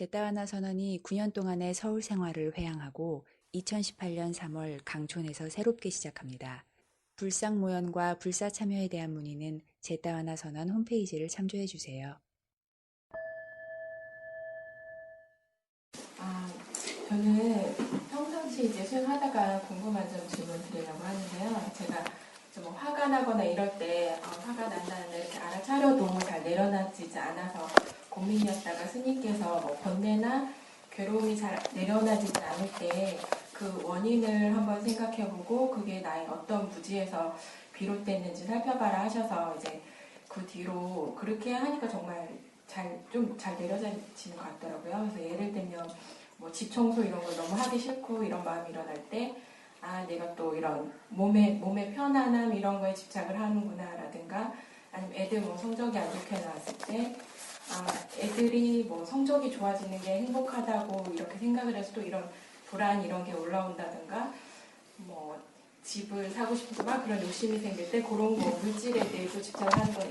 제따와나 선언이 9년 동안의 서울 생활을 회양하고 2018년 3월 강촌에서 새롭게 시작합니다. 불상 모연과 불사 참여에 대한 문의는 제따와나 선언 홈페이지를 참조해 주세요. 아, 저는 평상시 이제 수행하다가 궁금한 점 질문 드리려고 하는데요. 제가 좀 화가 나거나 이럴 때 아, 화가 난다는데 이렇게 알아차려도 잘 내려놔지지 않아서 고민이었다가 스님께서 뭐 번뇌나 괴로움이 잘 내려놔지지 않을 때 그 원인을 한번 생각해보고 그게 나의 어떤 부지에서 비롯됐는지 살펴봐라 하셔서 이제 그 뒤로 그렇게 하니까 정말 잘 좀 잘 내려지는 것 같더라고요. 그래서 예를 들면 뭐 집 청소 이런 걸 너무 하기 싫고 이런 마음이 일어날 때, 아, 내가 또 이런 몸의, 몸의 편안함 이런 거에 집착을 하는구나 라든가, 아니면 애들 뭐 성적이 안 좋게 나왔을 때, 아, 애들이 뭐 성적이 좋아지는 게 행복하다고 이렇게 생각을 해서 또 이런 불안 이런 게 올라온다든가, 뭐 집을 사고 싶고 막 그런 욕심이 생길 때 그런 거 물질에 대해서 집착을 하는 건